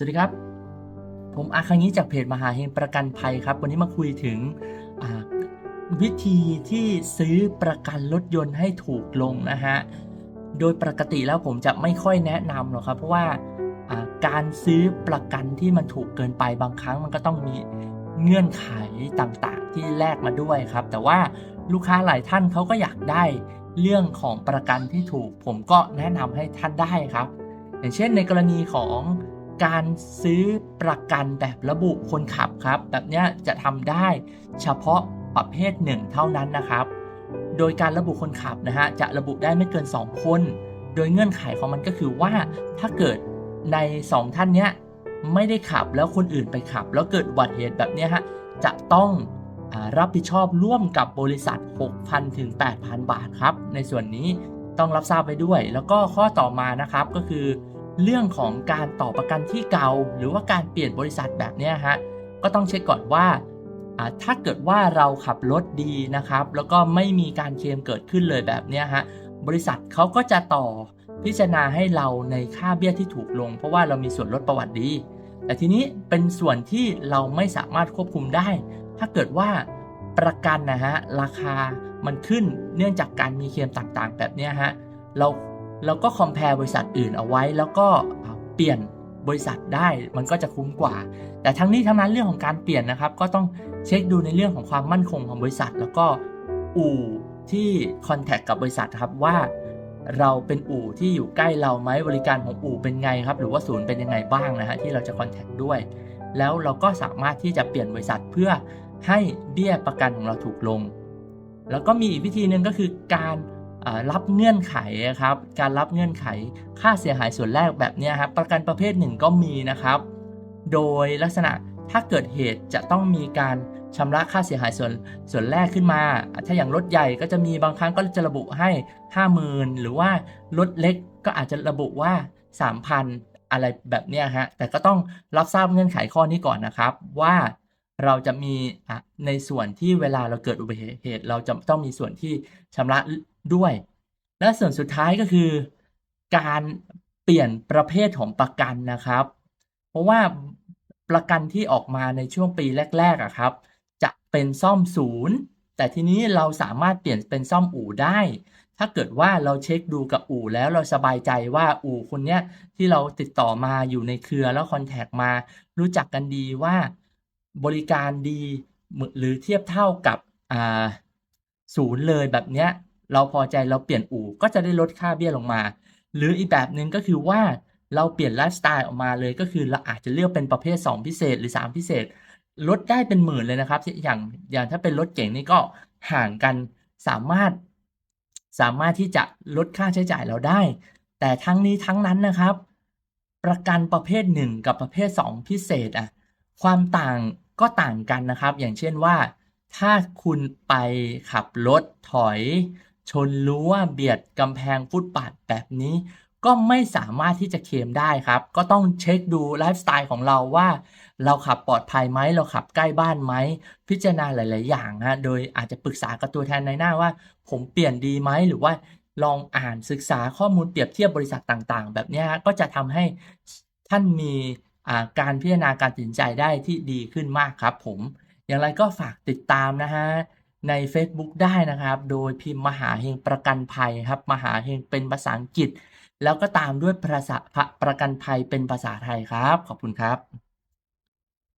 สวัสดีครับ ผมอาคังิจากเพจมหาเฮงประกันภัยครับ วันนี้มาคุยถึงวิธีที่ซื้อประกันรถยนต์ให้ถูกลงนะฮะ โดยปกติแล้วผมจะไม่ค่อยแนะนำหรอกครับ เพราะว่าการซื้อประกันที่มันถูกเกินไปบางครั้งมันก็ต้องมีเงื่อนไขต่างๆ ที่แลกมาด้วยครับ แต่ว่าลูกค้าหลายท่านเขาก็อยากได้เรื่องของประกันที่ถูก ผมก็แนะนำให้ท่านได้ครับ อย่างเช่นในกรณีของ การซื้อประกันแบบระบุคนขับครับ แบบนี้จะทำได้เฉพาะประเภทหนึ่งเท่านั้นนะครับ โดยการระบุคนขับนะฮะจะระบุได้ไม่เกิน 2 คน โดยเงื่อนไขของมันก็คือว่าถ้าเกิดใน 2 ท่านเนี้ยไม่ได้ขับแล้วคนอื่นไปขับ แล้วเกิดอุบัติเหตุแบบนี้ฮะจะต้องอรับผิดชอบร่วมกับบริษัท 6,000 ถึง 8,000 บาทครับ ในส่วนนี้ต้องรับทราบไว้ด้วย แล้วก็ข้อต่อมานะครับก็คือ เรื่องของการต่อประกันที่เก่า หรือว่าการเปลี่ยนบริษัทแบบเนี้ยฮะก็ต้องเช็คก่อนว่าถ้าเกิดว่าเราขับรถดีนะครับ แล้วก็ไม่มีการเคลมเกิดขึ้นเลยแบบเนี้ยฮะบริษัทเขาก็จะต่อพิจารณาให้เราในค่าเบี้ยที่ถูกลง เพราะว่าเรามีส่วนลดประวัติดี แต่ทีนี้เป็นส่วนที่เราไม่สามารถควบคุมได้ ถ้าเกิดว่าประกันนะฮะราคามันขึ้นเนื่องจากการมีเคลมต่างๆ แบบเนี้ยฮะเรา เราก็คอมเพลบริษัทอื่นเอาไว้ แล้วก็เปลี่ยนบริษัทได้มันก็จะคุ้มกว่า แต่ทั้งนี้ทั้งนั้นเรื่องของการเปลี่ยนนะครับ ก็ต้องเช็คดูในเรื่องของความมั่นคงของบริษัท แล้วก็อู่ที่คอนแทคกับบริษัทครับว่าเราเป็นอู่ที่อยู่ใกล้เราไหมบริการของอู่เป็นไงครับ หรือว่าศูนย์เป็นยังไงบ้างนะฮะที่เราจะคอนแทคด้วย แล้วเราก็สามารถที่จะเปลี่ยนบริษัทเพื่อให้เบี้ยประกันของเราถูกลง แล้วก็มีอีกวิธีหนึ่งก็คือการ รับเงื่อนไขครับการรับเงื่อนไขค่าเสียหายส่วนแรกแบบนี้ครับประกันประเภทหนึ่งก็มีนะครับ โดยลักษณะถ้าเกิดเหตุจะต้องมีการชำระค่าเสียหายส่วนส่วนแรกขึ้นมา ถ้าอย่างรถใหญ่ก็จะมีบางครั้งก็จะระบุให้ 50,000 หรือว่ารถเล็กก็อาจจะระบุว่า 3,000 อะไรแบบเนี้ยฮะ แต่ก็ต้องรับทราบเงื่อนไขข้อนี้ก่อนนะครับ ว่าเราจะมีในส่วนที่เวลาเราเกิดอุบัติเหตุ เราจะต้องมีส่วนที่ชำระ ด้วย และส่วนสุดท้ายก็คือ การเปลี่ยนประเภทของประกันนะครับ เพราะว่าประกันที่ออกมาในช่วงปีแรกๆอะครับ จะเป็นซ่อมศูนย์ แต่ทีนี้เราสามารถเปลี่ยนเป็นซ่อมอู่ได้ ถ้าเกิดว่าเราเช็คดูกับอู่แล้วเราสบายใจว่าอู่คนเนี้ยที่เราติดต่อมาอยู่ในเครือแล้วคอนแทคมารู้จักกันดีว่าบริการดีหรือเทียบเท่ากับศูนย์เลยแบบเนี้ย เราพอใจเราเปลี่ยนอู่ก็จะได้ลดค่าเบี้ยลงมา หรืออีกแบบหนึ่งก็คือว่าเราเปลี่ยนไลฟ์สไตล์ออกมาเลยก็คือเราอาจจะเลือกเป็นประเภท 2 พิเศษหรือ 3 พิเศษ ลดได้เป็นหมื่นเลยนะครับ อย่างอย่างถ้าเป็นรถเก่งนี่ก็ห่างกันสามารถ สามารถที่จะลดค่าใช้จ่ายเราได้ แต่ทั้งนี้ทั้งนั้นนะครับ ประกันประเภท 1 กับประเภท 2 พิเศษอะความต่างก็ต่างกันนะครับ อย่างเช่นว่า ถ้าคุณไปขับรถถอย ชนรั้วเบียดกำแพงฟุตบาทแบบนี้ ก็ไม่สามารถที่จะเคลมได้ครับ ก็ต้องเช็คดูไลฟ์สไตล์ของเราว่า เราขับปลอดภัยไหมเราขับใกล้บ้านไหม พิจารณาหลาย ๆ อย่างฮะโดยอาจจะปรึกษากับตัวแทนในหน้าว่า ผมเปลี่ยนดีไหมหรือว่าลองอ่านศึกษาข้อมูลเปรียบเทียบบริษัทต่าง ๆ แบบนี้ฮะก็จะทำให้ท่านมีการพิจารณาการตัดสินใจได้ที่ดีขึ้นมากครับผม อย่างไรก็ฝากติดตามนะฮะ ใน Facebook ได้นะครับ โดยพิมพ์มหาเฮงประกันภัยครับ มหาเฮงเป็นภาษาอังกฤษ แล้วก็ตามด้วยภาษาประกันภัยเป็นภาษาไทยครับ ขอบคุณครับ